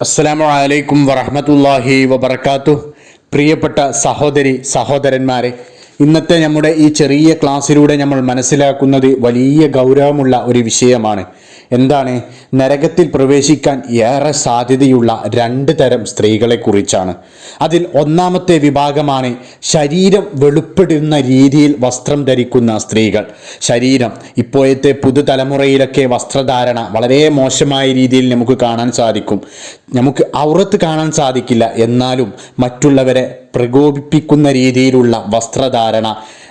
അസ്സലാമു വലൈക്കും വറഹമത്തല്ലാഹി വബർക്കാത്തു പ്രിയപ്പെട്ട സഹോദരി സഹോദരന്മാരെ ഇന്നത്തെ നമ്മുടെ ഈ ചെറിയ ക്ലാസ്സിലൂടെ നമ്മൾ മനസ്സിലാക്കുന്നത് വലിയ ഗൗരവമുള്ള ഒരു വിഷയമാണ്. എന്താണ്? നരകത്തിൽ പ്രവേശിക്കാൻ ഏറെ സാധ്യതയുള്ള രണ്ട് തരം സ്ത്രീകളെക്കുറിച്ചാണ്. അതിൽ ഒന്നാമത്തെ വിഭാഗമാണ് ശരീരം വെളുപ്പിടുന്ന രീതിയിൽ വസ്ത്രം ധരിക്കുന്ന സ്ത്രീകൾ. ശരീരം ഇപ്പോഴത്തെ പുതുതലമുറയിലൊക്കെ വസ്ത്രധാരണ വളരെ മോശമായ രീതിയിൽ നമുക്ക് കാണാൻ സാധിക്കും. നമുക്ക് ഔറത്ത് കാണാൻ സാധിക്കില്ല. എന്നാലും മറ്റുള്ളവരെ പ്രകോപിപ്പിക്കുന്ന രീതിയിലുള്ള വസ്ത്രധാരണ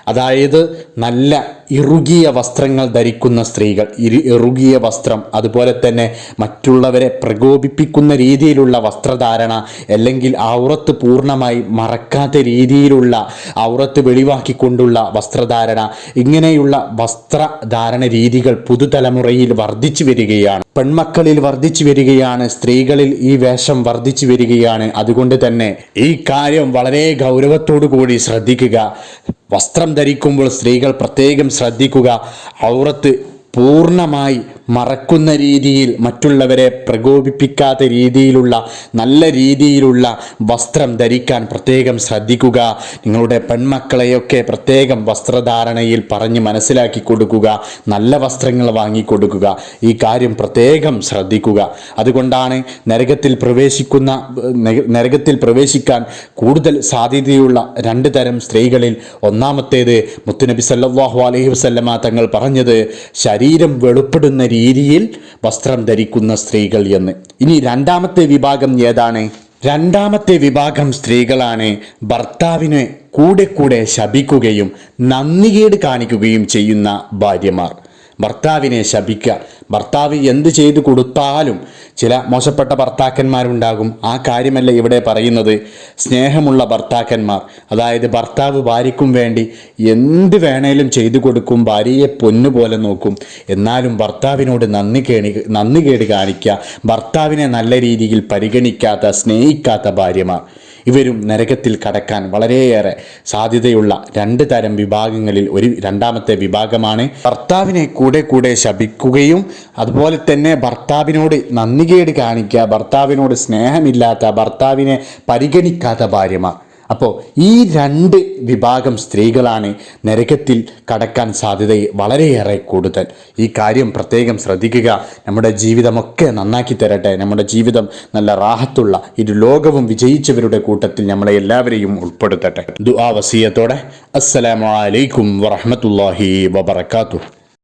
അതായത് നല്ല ഇറുകിയ വസ്ത്രങ്ങൾ ധരിക്കുന്ന സ്ത്രീകൾ ഇരു ഇറുകിയ വസ്ത്രം അതുപോലെ തന്നെ മറ്റുള്ളവരെ പ്രകോപിപ്പിക്കുന്ന രീതിയിലുള്ള വസ്ത്രധാരണ അല്ലെങ്കിൽ ഔറത്ത് പൂർണമായി മറക്കാത്ത രീതിയിലുള്ള ഔറത്ത് വെളിവാക്കിക്കൊണ്ടുള്ള വസ്ത്രധാരണ ഇങ്ങനെയുള്ള വസ്ത്രധാരണ രീതികൾ പുതുതലമുറയിൽ വർദ്ധിച്ചു വരികയാണ്. പെൺമക്കളിൽ വർദ്ധിച്ചു വരികയാണ് സ്ത്രീകളിൽ ഈ വേഷം വർദ്ധിച്ചു വരികയാണ്. അതുകൊണ്ട് തന്നെ ഈ കാര്യം വളരെ ഗൗരവത്തോടു കൂടി ശ്രദ്ധിക്കുക. വസ്ത്രം ധരിക്കുമ്പോൾ സ്ത്രീകൾ പ്രത്യേകം ശ്രദ്ധിക്കുക. ഔറത്ത് പൂർണമായി മറക്കുന്ന രീതിയിൽ മറ്റുള്ളവരെ പ്രകോപിപ്പിക്കാത്ത രീതിയിലുള്ള നല്ല രീതിയിലുള്ള വസ്ത്രം ധരിക്കാൻ പ്രത്യേകം ശ്രദ്ധിക്കുക. നിങ്ങളുടെ പെൺമക്കളെയൊക്കെ പ്രത്യേകം വസ്ത്രധാരണയിൽ പറഞ്ഞ് മനസ്സിലാക്കി കൊടുക്കുക. നല്ല വസ്ത്രങ്ങൾ വാങ്ങിക്കൊടുക്കുക ഈ കാര്യം പ്രത്യേകം ശ്രദ്ധിക്കുക. അതുകൊണ്ടാണ് നരകത്തിൽ പ്രവേശിക്കുന്ന നരകത്തിൽ പ്രവേശിക്കാൻ കൂടുതൽ സാധ്യതയുള്ള രണ്ട് തരം സ്ത്രീകളിൽ ഒന്നാമത്തേത് മുത്തുനബി സല്ലാഹു അലൈഹി വസല്ലമ തങ്ങൾ പറഞ്ഞത് ശരീരം വെളുപ്പെടുന്ന രീതിയിൽ വസ്ത്രം ധരിക്കുന്ന സ്ത്രീകൾ എന്ന്. ഇനി രണ്ടാമത്തെ വിഭാഗം ഏതാണ്? രണ്ടാമത്തെ വിഭാഗം സ്ത്രീകളാണ് ഭർത്താവിനെ കൂടെ കൂടെ ശപിക്കുകയും നന്ദികേട് കാണിക്കുകയും ചെയ്യുന്ന ഭാര്യമാർ. ഭർത്താവിനെ ശപിക്കുക. ഭർത്താവ് എന്ത് ചെയ്തു കൊടുത്താലും ചില മോശപ്പെട്ട ഭർത്താക്കന്മാരുണ്ടാകും. ആ കാര്യമല്ല ഇവിടെ പറയുന്നത്. സ്നേഹമുള്ള ഭർത്താക്കന്മാർ. അതായത് ഭർത്താവ് ഭാര്യയ്ക്കും വേണ്ടി എന്ത് വേണേലും ചെയ്തു കൊടുക്കും. ഭാര്യയെ പൊന്നുപോലെ നോക്കും. എന്നാലും ഭർത്താവിനോട് നന്ദി കേണി നന്ദി കേട് കാണിക്കുക. ഭർത്താവിനെ നല്ല രീതിയിൽ പരിഗണിക്കാത്ത സ്നേഹിക്കാത്ത ഭാര്യമാർ. ഇവരും നരകത്തിൽ കടക്കാൻ വളരെയേറെ സാധ്യതയുള്ള രണ്ട് തരം വിഭാഗങ്ങളിൽ ഒരു രണ്ടാമത്തെ വിഭാഗമാണ്. ഭർത്താവിനെ കൂടെ കൂടെ ശപിക്കുകയും അതുപോലെ തന്നെ ഭർത്താവിനോട് നന്ദികേട് കാണിക്കുക ഭർത്താവിനോട് സ്നേഹമില്ലാത്ത ഭർത്താവിനെ പരിഗണിക്കാത്ത ഭാര്യമാർ. അപ്പോൾ ഈ രണ്ട് വിഭാഗം സ്ത്രീകളാണ് നരകത്തിൽ കടക്കാൻ സാധ്യത വളരെയേറെ കൂടുതൽ. ഈ കാര്യം പ്രത്യേകം ശ്രദ്ധിക്കുക. നമ്മുടെ ജീവിതമൊക്കെ നന്നാക്കി തരട്ടെ. നമ്മുടെ ജീവിതം നല്ല റാഹത്തുള്ള ഇരു ലോകവും വിജയിച്ചവരുടെ കൂട്ടത്തിൽ നമ്മളെ എല്ലാവരെയും ഉൾപ്പെടുത്തട്ടെ. ദുആ വസീയത്തോടെ. അസ്സലാമു അലൈക്കും വറഹ്മത്തുള്ളാഹി വബറകാതുഹു.